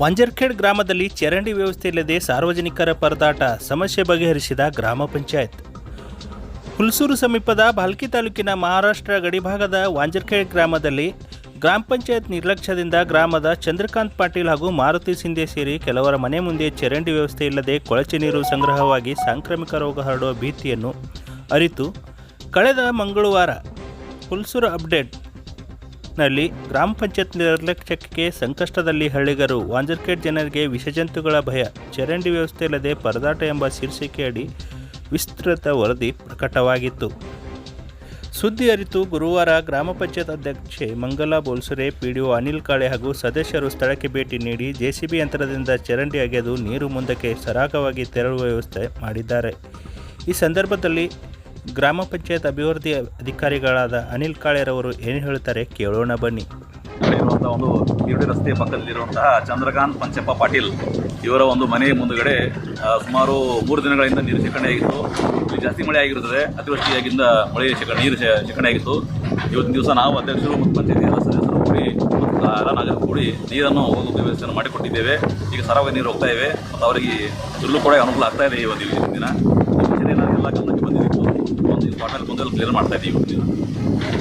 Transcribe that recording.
ವಾಂಜರ್ಖೇಡ್ ಗ್ರಾಮದಲ್ಲಿ ಚರಂಡಿ ವ್ಯವಸ್ಥೆ ಇಲ್ಲದೆ ಸಾರ್ವಜನಿಕರ ಪರದಾಟ ಸಮಸ್ಯೆ ಬಗೆಹರಿಸಿದ ಗ್ರಾಮ ಪಂಚಾಯತ್. ಹುಲ್ಸೂರು ಸಮೀಪದ ಭಾಲ್ಕಿ ತಾಲೂಕಿನ ಮಹಾರಾಷ್ಟ್ರ ಗಡಿಭಾಗದ ವಾಂಜರ್ಖೇಡ್ ಗ್ರಾಮದಲ್ಲಿ ಗ್ರಾಮ ಪಂಚಾಯತ್ ನಿರ್ಲಕ್ಷ್ಯದಿಂದ ಗ್ರಾಮದ ಚಂದ್ರಕಾಂತ್ ಪಾಟೀಲ್ ಹಾಗೂ ಮಾರುತಿ ಸಿಂಧೆ ಸೇರಿ ಕೆಲವರ ಮನೆ ಮುಂದೆ ಚರಂಡಿ ವ್ಯವಸ್ಥೆ ಇಲ್ಲದೆ ಕೊಳಚೆ ನೀರು ಸಂಗ್ರಹವಾಗಿ ಸಾಂಕ್ರಾಮಿಕ ರೋಗ ಹರಡುವ ಭೀತಿಯನ್ನು ಅರಿತು ಕಳೆದ ಮಂಗಳವಾರ ಹುಲ್ಸೂರು ಅಪ್ಡೇಟ್ ನಲ್ಲಿ ಗ್ರಾಮ ಪಂಚಾಯತ್ ನಿರ್ಲಕ್ಷ್ಯಕ್ಕೆ ಸಂಕಷ್ಟದಲ್ಲಿ ಹಳ್ಳಿಗರು ವಾಂಜರ್ಕೇಟ್ ಜನರಿಗೆ ವಿಷಜಂತುಗಳ ಭಯ, ಚರಂಡಿ ವ್ಯವಸ್ಥೆ ಇಲ್ಲದೆ ಪರದಾಟ ಎಂಬ ಶೀರ್ಷಿಕೆಯಡಿ ವಿಸ್ತೃತ ವರದಿ ಪ್ರಕಟವಾಗಿತ್ತು. ಸುದ್ದಿ ಅರಿತು ಗುರುವಾರ ಗ್ರಾಮ ಪಂಚಾಯತ್ ಅಧ್ಯಕ್ಷೆ ಮಂಗಲಾ ಬೋಲ್ಸುರೆ, ಪಿಡಿಒ ಅನಿಲ್ ಕಾಳೆ ಹಾಗೂ ಸದಸ್ಯರು ಸ್ಥಳಕ್ಕೆ ಭೇಟಿ ನೀಡಿ ಜೆಸಿಬಿ ಯಂತ್ರದಿಂದ ಚರಂಡಿ ಅಗೆದು ನೀರು ಮುಂದಕ್ಕೆ ಸರಾಗವಾಗಿ ತೆರಳುವ ವ್ಯವಸ್ಥೆ ಮಾಡಿದ್ದಾರೆ. ಈ ಸಂದರ್ಭದಲ್ಲಿ ಗ್ರಾಮ ಪಂಚಾಯತ್ ಅಭಿವೃದ್ಧಿ ಅಧಿಕಾರಿಗಳಾದ ಅನಿಲ್ ಕಾಳೆರವರು ಏನು ಹೇಳ್ತಾರೆ ಕೇಳೋಣ ಬನ್ನಿ. ಇರುವಂತಹ ಒಂದು ಈರುಳ್ಳಿ ರಸ್ತೆ ಪಕ್ಕದಲ್ಲಿರುವಂತಹ ಚಂದ್ರಕಾಂತ್ ಪಂಚಪ್ಪ ಪಾಟೀಲ್ ಇವರ ಒಂದು ಮನೆ ಮುಂದುಗಡೆ ಸುಮಾರು ಮೂರು ದಿನಗಳಿಂದ ನೀರು ಶೇಖರಣೆ ಆಗಿತ್ತು. ಇಲ್ಲಿ ಜಾಸ್ತಿ ಮಳೆ ಆಗಿರುತ್ತದೆ ಅತಿವೃಷ್ಟಿಯಾಗಿಂದ ಮಳೆ ಶೇಖರಣೆ ನೀರು ಶೇಖರಣೆ ಆಗಿತ್ತು. ಇವತ್ತಿನ ದಿವಸ ನಾವು ಅಧ್ಯಕ್ಷರು ಮತ್ತು ಪಂಚಾಯತಿ ಸದಸ್ಯರು ಕೂಡಿ, ಮತ್ತು ಕೂಡಿ ನೀರನ್ನು ಒಂದು ವ್ಯವಸ್ಥೆಯನ್ನು ಮಾಡಿಕೊಟ್ಟಿದ್ದೇವೆ. ಈಗ ಸರಾಗ ನೀರು ಹೋಗ್ತಾ ಇವೆ, ಮತ್ತು ಅವರಿಗೆ ಸುಳ್ಳು ಕೂಡ ಅನುಕೂಲ ಆಗ್ತಾ ಇದೆ ಇವತ್ತು ದಿನ. ಎಲ್ಲ ಗಮನಕ್ಕೆ ಬಂದಿದ್ದು ಮುಂದೆ ಕ್ಲಿಯರ್ ಮಾಡ್ತಾ ಇದ್ದೀವಿ